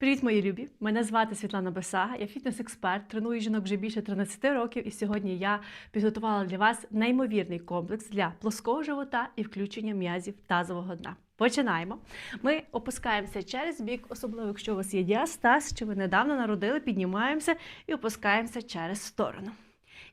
Привіт, мої любі! Мене звати Світлана Бесага, я фітнес-експерт, треную жінок вже більше 13 років, і сьогодні я підготувала для вас неймовірний комплекс для плоского живота і включення м'язів тазового дна. Починаємо. Ми опускаємося через бік, особливо якщо у вас є діастаз, чи ви недавно народили, піднімаємося і опускаємося через сторону.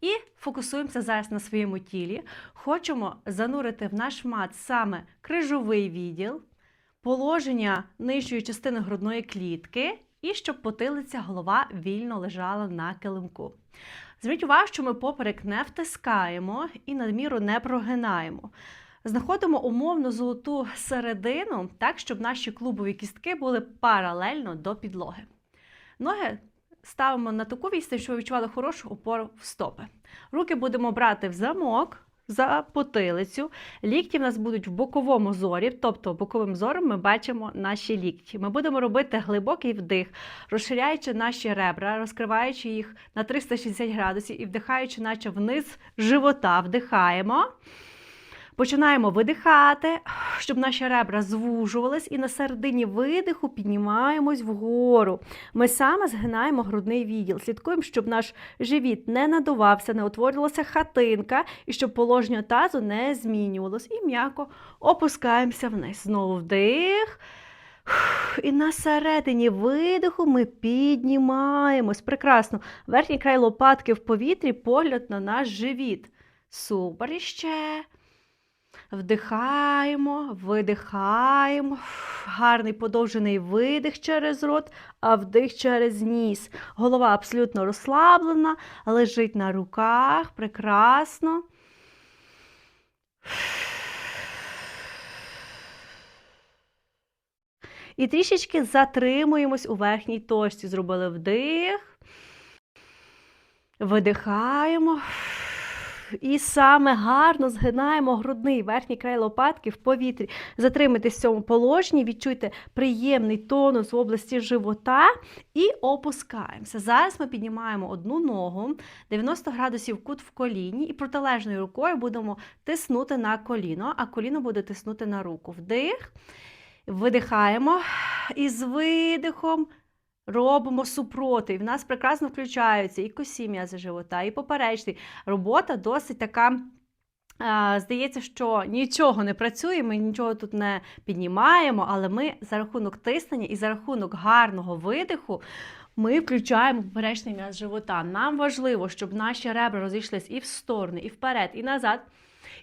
І фокусуємося зараз на своєму тілі. Хочемо занурити в наш мат саме крижовий відділ, положення нижньої частини грудної клітки і щоб потилиця голова вільно лежала на килимку. Зверніть увагу, що ми поперек не втискаємо і надміру не прогинаємо. Знаходимо умовно золоту середину, так, щоб наші клубові кістки були паралельно до підлоги. Ноги ставимо на таку відстань, щоб ви відчували хорошу опору в стопи. Руки будемо брати в замок за потилицю. Лікті в нас будуть в боковому зорі, тобто боковим зором ми бачимо наші лікті. Ми будемо робити глибокий вдих, розширяючи наші ребра, розкриваючи їх на 360 градусів і вдихаючи, наче вниз живота. Вдихаємо. Починаємо видихати, щоб наші ребра звужувались, і на середині видиху піднімаємось вгору. Ми саме згинаємо грудний відділ. Слідкуємо, щоб наш живіт не надувався, не утворювалася хатинка, і щоб положення тазу не змінювалось. І м'яко опускаємося вниз. Знову вдих. І на середині видиху ми піднімаємось. Прекрасно. Верхній край лопатки в повітрі, погляд на наш живіт. Супер і ще. Вдихаємо, видихаємо. Гарний подовжений видих через рот, а вдих через ніс. Голова абсолютно розслаблена, лежить на руках. Прекрасно. І трішечки затримуємось у верхній точці. Зробили вдих. Видихаємо. І саме гарно згинаємо грудний верхній край лопатки в повітрі. Затримайтесь в цьому положенні, відчуйте приємний тонус в області живота і опускаємося. Зараз ми піднімаємо одну ногу, 90 градусів кут в коліні, і протилежною рукою будемо тиснути на коліно, а коліно буде тиснути на руку. Вдих. Видихаємо і з видихом робимо супротив. В нас прекрасно включаються і косі м'язи живота, і поперечний. Робота досить така. Здається, що нічого не працює, ми нічого тут не піднімаємо, але ми за рахунок тиснення і за рахунок гарного видиху ми включаємо поперечний м'яз живота. Нам важливо, щоб наші ребра розійшлись і в сторони, і вперед, і назад.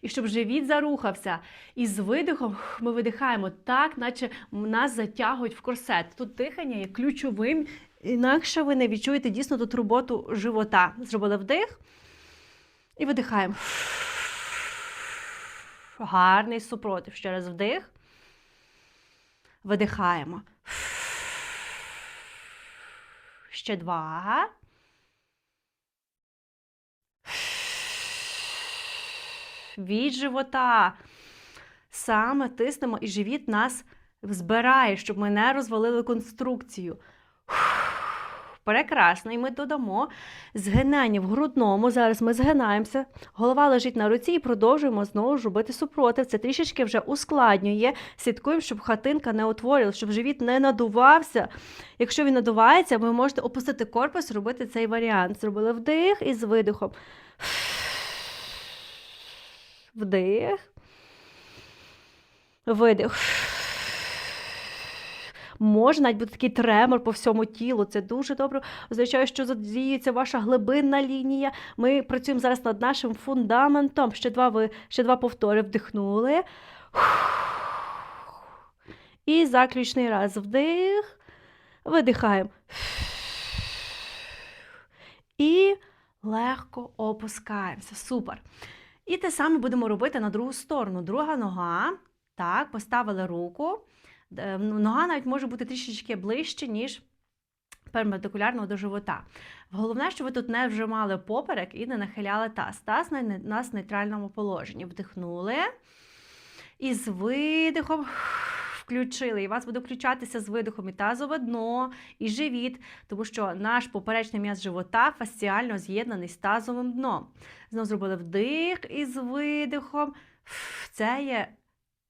І щоб живіт зарухався. І з видихом ми видихаємо так, наче нас затягують в корсет. Тут дихання є ключовим, інакше ви не відчуєте дійсно тут роботу живота. Зробили вдих і видихаємо. Гарний супротив. Ще раз вдих. Видихаємо. Ще два. Від живота. Саме тиснемо і живіт нас збирає, щоб ми не розвалили конструкцію. Прекрасно, і ми додамо згинання в грудному. Зараз ми згинаємося, голова лежить на руці і продовжуємо знову ж робити супротив. Це трішечки вже ускладнює. Слідкуємо, щоб хатинка не утворила, щоб живіт не надувався. Якщо він надувається, ви можете опустити корпус, робити цей варіант. Зробили вдих і з видихом. Вдих. Видих. Може навіть бути такий тремор по всьому тілу. Це дуже добре. Означає, що задіється ваша глибинна лінія. Ми працюємо зараз над нашим фундаментом. Ще два ви, ще два повтори вдихнули. І заключний раз вдих. Видихаємо. І легко опускаємося. Супер. І те саме будемо робити на другу сторону. Друга нога. Так, поставили руку. Нога навіть може бути трішечки ближче, ніж перпендикулярно до живота. Головне, щоб ви тут не вжимали поперек і не нахиляли таз. Таз на нас в нейтральному положенні. Вдихнули. І з видихом включили. І вас буде включатися з видихом і тазове дно, і живіт, тому що наш поперечний м'яз живота фасціально з'єднаний з тазовим дном. Знову зробили вдих і з видихом. Це є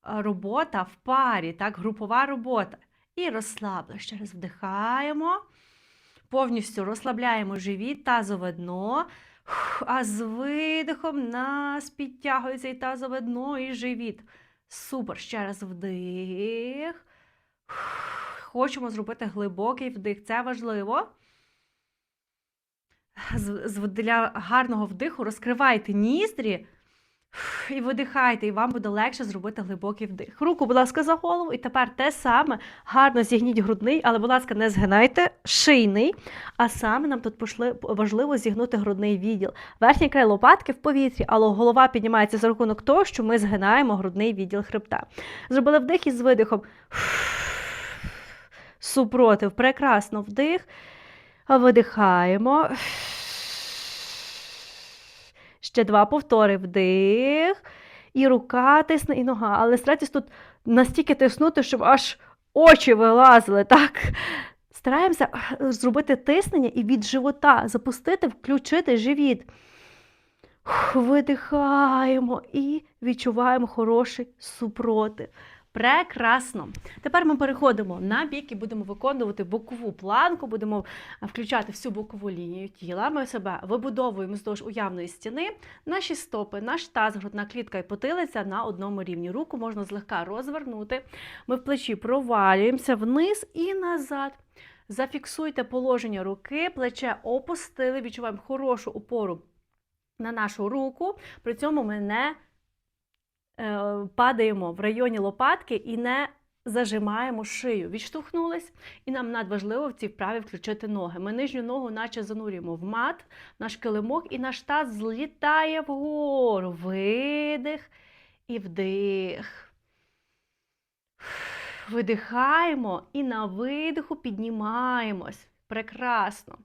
робота в парі, так, групова робота. І розслабили. Ще раз вдихаємо. Повністю розслабляємо живіт, тазове дно. А з видихом нас підтягується і тазове дно, і живіт. Супер. Ще раз вдих. Хочемо зробити глибокий вдих. Це важливо. З- Для гарного вдиху розкривайте ніздрі і видихайте, і вам буде легше зробити глибокий вдих. Руку, будь ласка, за голову. І тепер те саме. Гарно зігніть грудний, але, будь ласка, не згинайте шийний. А саме нам тут пошли- важливо зігнути грудний відділ. Верхній край лопатки в повітрі, але голова піднімається за рахунок того, що ми згинаємо грудний відділ хребта. Зробили вдих із видихом. Супротив. Прекрасно вдих. Видихаємо. Ще два повтори. Вдих. І рука тисне, і нога. Але старайтесь тут настільки тиснути, щоб аж очі вилазили. Так? Стараємося зробити тиснення і від живота запустити, включити живіт. Видихаємо і відчуваємо хороший супротив. Прекрасно. Тепер ми переходимо на бік і будемо виконувати бокову планку, будемо включати всю бокову лінію тіла. Ми себе вибудовуємо вздовж уявної стіни. Наші стопи, наш таз, грудна клітка і потилиця на одному рівні. Руку можна злегка розвернути. Ми в плечі провалюємося вниз і назад. Зафіксуйте положення руки, плече опустили, відчуваємо хорошу опору на нашу руку. При цьому ми не падаємо в районі лопатки і не зажимаємо шию. Відштовхнулись, і нам надважливо в цій вправі включити ноги. Ми нижню ногу, наче занурюємо в мат, наш килимок, і наш таз злітає вгору. Видих і вдих. Видихаємо і на видиху піднімаємось. Прекрасно.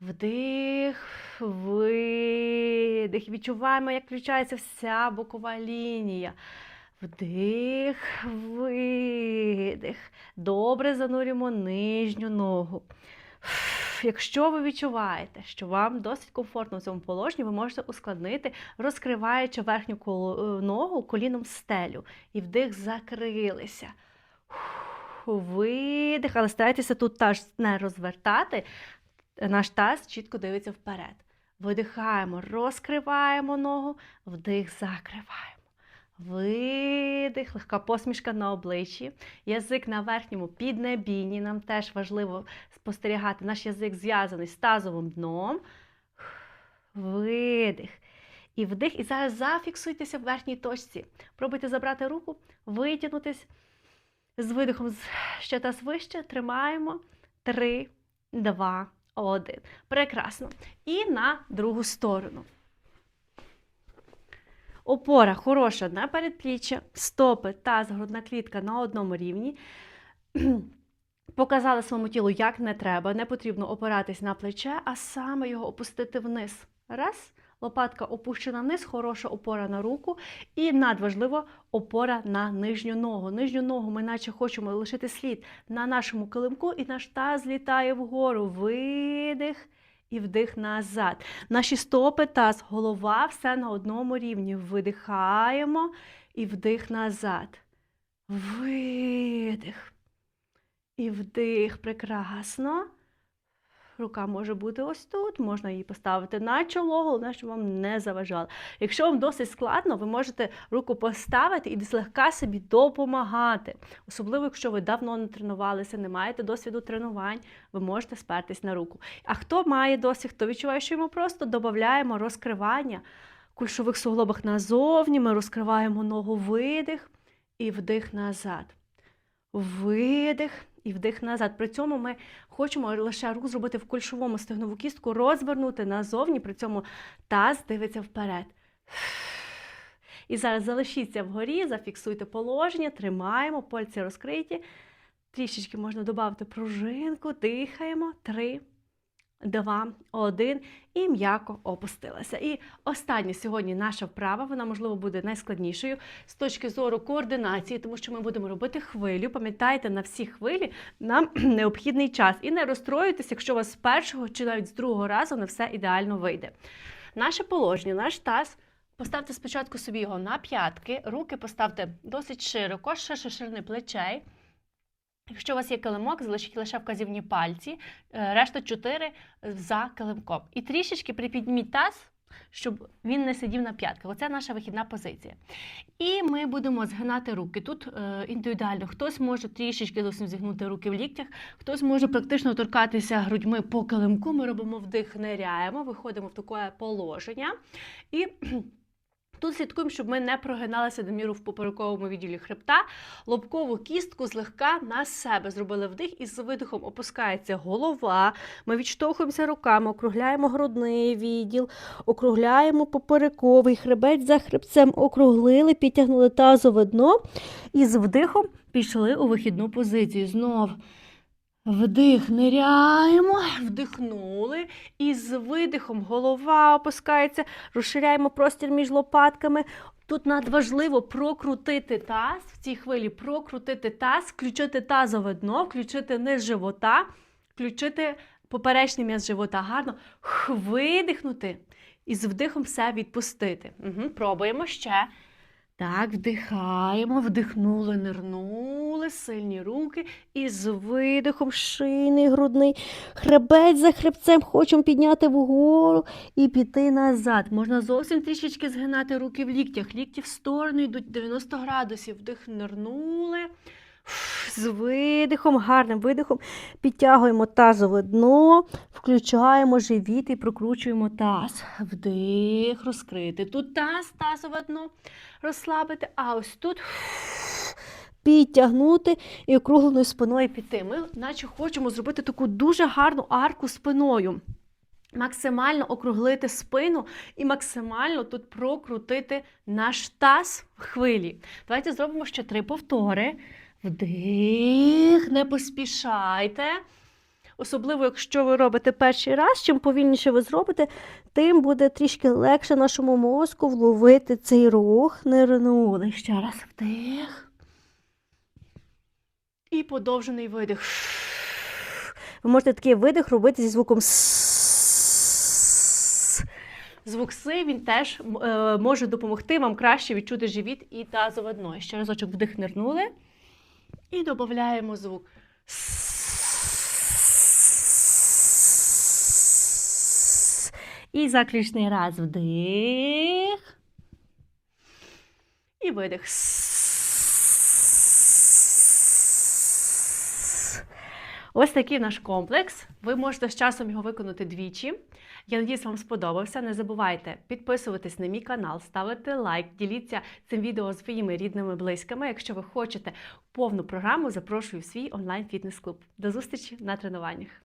Вдих, видих. Відчуваємо, як включається вся бокова лінія. Вдих, видих. Добре занурюємо нижню ногу. Якщо ви відчуваєте, що вам досить комфортно в цьому положенні, ви можете ускладнити, розкриваючи верхню е, ногу коліном стелю. І вдих закрилися. Видих, але старайтеся тут теж не розвертати. Наш таз чітко дивиться вперед. Видихаємо, розкриваємо ногу, вдих, закриваємо. Видих, легка посмішка на обличчі, язик на верхньому піднебінні. Нам теж важливо спостерігати. Наш язик зв'язаний з тазовим дном. Видих. І вдих. І зараз зафіксуйтеся в верхній точці. Пробуйте забрати руку, витягнутись з видихом ще таз вище. Тримаємо. Три, два, один. Прекрасно. І на другу сторону. Опора хороша на передпліччя, стопи, таз, грудна клітка на одному рівні. Показали своєму тілу, як не треба. Не потрібно опиратись на плече, а саме його опустити вниз. Раз. Лопатка опущена вниз, хороша опора на руку. І надважливо опора на нижню ногу. Нижню ногу ми наче хочемо лишити слід на нашому килимку, і наш таз літає вгору. Видих і вдих назад. Наші стопи, таз, голова, все на одному рівні. Видихаємо і вдих назад. Видих. І вдих. Прекрасно. Рука може бути ось тут, можна її поставити на чоло, головне, щоб вам не заважало. Якщо вам досить складно, ви можете руку поставити і злегка собі допомагати. Особливо, якщо ви давно не тренувалися, не маєте досвіду тренувань, ви можете спертись на руку. А хто має досвід, хто відчуває, що йому просто додаємо розкривання кульшових суглобах назовні, ми розкриваємо ногу видих і вдих назад. Видих і вдих назад. При цьому ми хочемо лише рух зробити в кульшовому стегнову кістку, розвернути назовні, при цьому таз дивиться вперед. І зараз залишіться вгорі, зафіксуйте положення, тримаємо, пальці розкриті. Трішечки можна додати пружинку, дихаємо. Три, два, один. І м'яко опустилася. І остання сьогодні наша вправа, вона, можливо, буде найскладнішою з точки зору координації, тому що ми будемо робити хвилю. Пам'ятайте, на всі хвилі нам необхідний час. І не розстроюйтесь, якщо у вас з першого чи навіть з другого разу не все ідеально вийде. Наше положення, наш таз. Поставте спочатку собі його на п'ятки, руки поставте досить широко, ще ширини плечей. Якщо у вас є килимок, залишіть лише вказівні пальці, е, решта чотири за килимком. І трішечки припідніміть таз, щоб він не сидів на п'ятках. Оце наша вихідна позиція. І ми будемо згинати руки. Тут е, індивідуально хтось може трішечки зовсім зігнути руки в ліктях, хтось може практично торкатися грудьми по килимку. Ми робимо вдих, ниряємо, виходимо в таке положення. І Тут слідкуємо, щоб ми не прогиналися до міру в поперековому відділі хребта, лобкову кістку злегка на себе зробили вдих, і з видихом опускається голова. Ми відштовхуємося руками, округляємо грудний відділ, округляємо поперековий хребець за хребцем, округлили, підтягнули тазове дно і з вдихом пішли у вихідну позицію. Знов Вдих, ниряємо, вдихнули. І з видихом голова опускається, розширяємо простір між лопатками. Тут надважливо прокрутити таз в цій хвилі, прокрутити таз, включити тазове дно, включити низ живота, включити поперечний м'яз живота. Гарно видихнути і з вдихом все відпустити. Угу, пробуємо ще. Так, вдихаємо, вдихнули, нирнули, сильні руки. І з видихом шини, грудний. Хребець за хребцем хочемо підняти вгору і піти назад. Можна зовсім трішечки згинати руки в ліктях. Лікті в сторону йдуть 90 градусів. Вдих, нирнули. З видихом, гарним видихом підтягуємо тазове дно, включаємо живіт і прокручуємо таз. Вдих, розкрити. Тут таз, тазове дно розслабити, а ось тут підтягнути і округленою спиною піти. Ми наче хочемо зробити таку дуже гарну арку спиною. Максимально округлити спину і максимально тут прокрутити наш таз в хвилі. Давайте зробимо ще три повтори. Вдих, не поспішайте. Особливо, якщо ви робите перший раз, чим повільніше ви зробите, тим буде трішки легше нашому мозку вловити цей рух. Нирнули. Ще раз вдих. І подовжений видих. Ви можете такий видих робити зі звуком «с». Звук си він теж е, може допомогти вам краще відчути живіт і тазове дно. Ще разочок вдих нирнули. І додаємо звук. І заключний раз вдих. І видих. Ось такий наш комплекс. Ви можете з часом його виконати двічі. Я надіюсь, вам сподобався. Не забувайте підписуватись на мій канал, ставити лайк, діліться цим відео своїми рідними близькими. Якщо ви хочете повну програму, запрошую в свій онлайн-фітнес-клуб. До зустрічі на тренуваннях.